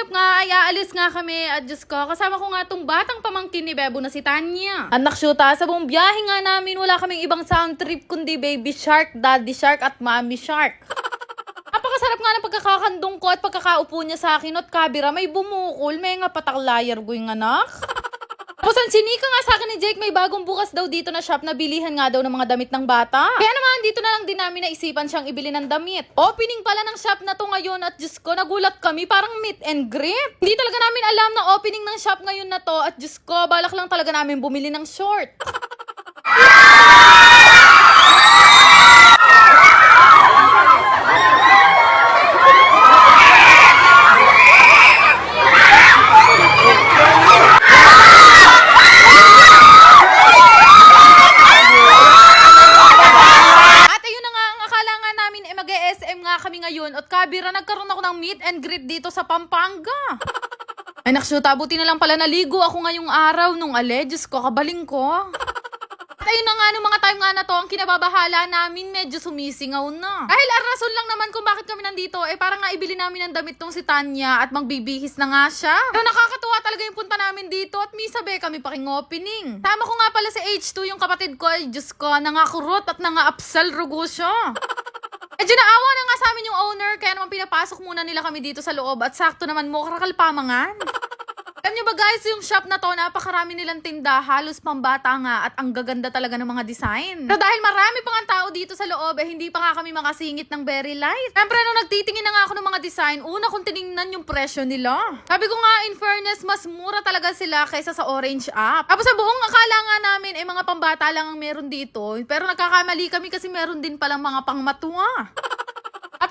lineup nga ay aalis nga kami at Diyos ko, kasama ko nga tong batang pamangkin ni Bebo na si Tanya. Anak syuta, sa buong biyahe nga namin, wala kaming ibang sound trip kundi Baby Shark, Daddy Shark at Mommy Shark. Napakasarap nga ng pagkakakandong ko at pagkakaupo niya sa akin at kabira may bumukol, may nga pataklayar ko yung anak. Tapos ang sinika nga sa akin ni Jake, may bagong bukas daw dito na shop na bilihan nga daw ng mga damit ng bata. Kaya naman, dito na lang din namin naisipan siyang ibili ng damit. Opening pala ng shop na to ngayon at Diyos ko, nagulat kami, parang meet and greet. Hindi talaga namin alam na opening ng shop ngayon na to at Diyos ko, balak lang talaga namin bumili ng short. At ayun na nga, ang akala nga namin eh mag-SM nga kami ngayon at kabira nagkaroon ako ng meet and greet dito sa Pampanga. Ay naksyuta, buti na lang pala naligo ako ngayong araw nung alleges ko, kabaling ko. At ayun na nga, nung mga time nga na to, ang kinababahala namin medyo sumisingaw na. Dahil ang rason lang naman kung bakit kami nandito, eh parang nga ibili namin ng damit tong si Tanya at magbibihis na nga siya. Pero nakakatuwa talaga yung punta namin dito at misabi kami paking opening. Tama ko nga pala si H2, yung kapatid ko, ay Diyos ko, nangakurot at nangaapsal rugo siya. Medyo naawa na nga sa amin yung owner, kaya naman pinapasok muna nila kami dito sa loob at sakto naman mo karakalpamangan. Alam niyo ba guys, yung shop na to, napakarami nilang tinda, halos pambata nga at ang gaganda talaga ng mga design. Pero dahil marami pa nga tao dito sa loob, eh hindi pa nga kami makasingit ng very light. Siyempre, nung nagtitingin na nga ako ng mga design, una kong tiningnan yung presyo nila. Sabi ko nga, in fairness, mas mura talaga sila kaysa sa Orange app. Tapos sa buong akala nga namin, eh mga pambata lang ang meron dito. Pero nagkakamali kami kasi meron din palang mga pangmatuwa.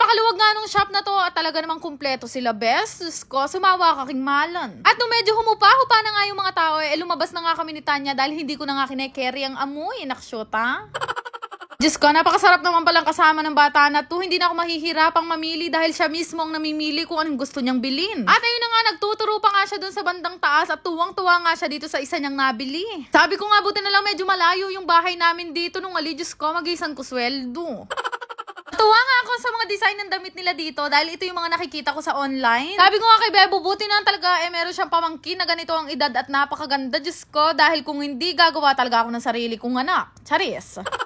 Napakaluwag nga nung shop na to at talaga namang kumpleto sila best. Diyos ko, sumawa ka king malan. At nung medyo humupa-hupa na nga yung mga tao, eh lumabas na nga kami ni Tanya dahil hindi ko na nga kinekerry ang amoy, naksyota. Diyos ko, napakasarap naman palang kasama ng bata na to. Hindi na ako mahihirapang mamili dahil siya mismo ang namimili kung anong gusto niyang bilin. At ayun na nga, nagtuturo pa nga siya dun sa bandang taas at tuwang-tuwa nga siya dito sa isa niyang nabili. Sabi ko nga, buti na lang medyo malayo yung bahay namin dito nung ali, Diyos ko, magisan ko sweldo. Sa mga design ng damit nila dito dahil ito yung mga nakikita ko sa online. Sabi ko nga kay Bebo, buti na talaga eh meron siyang pamangkin na ganito ang edad at napakaganda, Diyos ko, dahil kung hindi gagawa talaga ako ng sarili kong anak. Charis.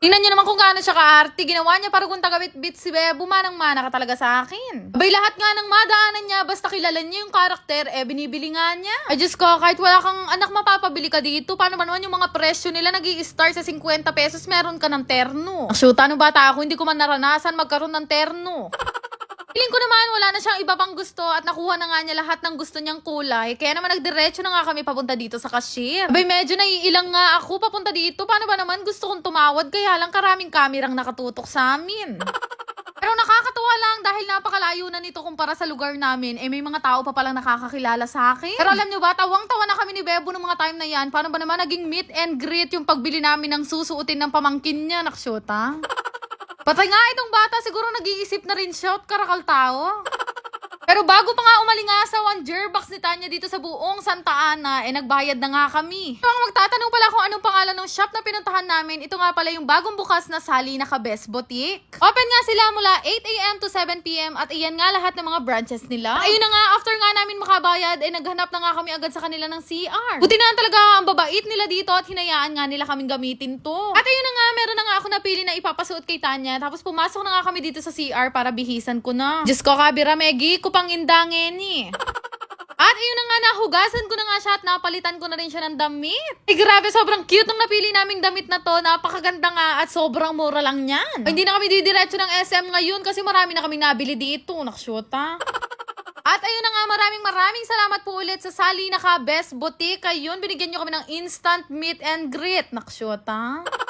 Tingnan niyo naman kung gaano siya ka-arte. Ginawa niya para kung tagabit-bit si Bebo, manang-mana ka talaga sa akin. Abay, lahat nga ng madaanan niya, basta kilala niya yung karakter, eh, binibili nga niya. Ay, Diyos ko, kahit wala kang anak mapapabili ka dito, paano ba naman yung mga presyo nila nag start sa 50 pesos, meron ka ng terno. Shoot, ano bata ako, hindi ko man naranasan magkaroon ng terno. Feeling ko naman wala na siyang iba pang gusto at nakuha na nga niya lahat ng gusto niyang kulay. Kaya naman nagdiretso na nga kami papunta dito sa cashier. Abay medyo naiilang nga ako papunta dito. Paano ba naman gusto kong tumawad kaya lang karaming kamerang nakatutok sa amin. Pero nakakatuwa lang dahil napakalayo na nito kumpara sa lugar namin. Eh may mga tao pa palang nakakakilala sa akin. Pero alam nyo ba, tawang-tawa na kami ni Bebo ng mga time na yan. Paano ba naman naging meet and greet yung pagbili namin ng susuotin ng pamangkin niya, naksyota? Patay nga itong bata, siguro nag-iisip na rin siya at karakal tao. Pero bago pa nga umalingasaw ang jerbox ni Tanya dito sa buong Santa Ana, eh nagbayad na nga kami. Kung magtatanong pala kung anong pangalan ng shop na pinuntahan namin, ito nga pala yung bagong bukas na Sali na Best Boutique. Open nga sila mula 8am to 7pm at iyan nga lahat ng mga branches nila. Ayun na nga, after nga namin makabayad, eh naghanap na nga kami agad sa kanila ng CR. Buti na talaga ang babait nila dito at hinayaan nga nila kaming gamitin to. At ayun na nga, meron na nga ako napili na ipapasuot kay Tanya. Tapos pumasok na nga kami dito sa CR para bihisan ko na. Diyos ko, kabira, Megi, kupang indangin eh. At ayun na nga, nahugasan ko na nga siya at napalitan ko na rin siya ng damit. Eh grabe, sobrang cute nung napili naming damit na to. Napakaganda nga at sobrang mura lang yan. Hindi na kami didiretso ng SM ngayon kasi marami na kaming nabili dito. Naksyota. At ayun na nga, maraming maraming salamat po ulit sa Salina Ka Best Boutique. Ayun, binigyan nyo kami ng instant meet and greet. Naksyota.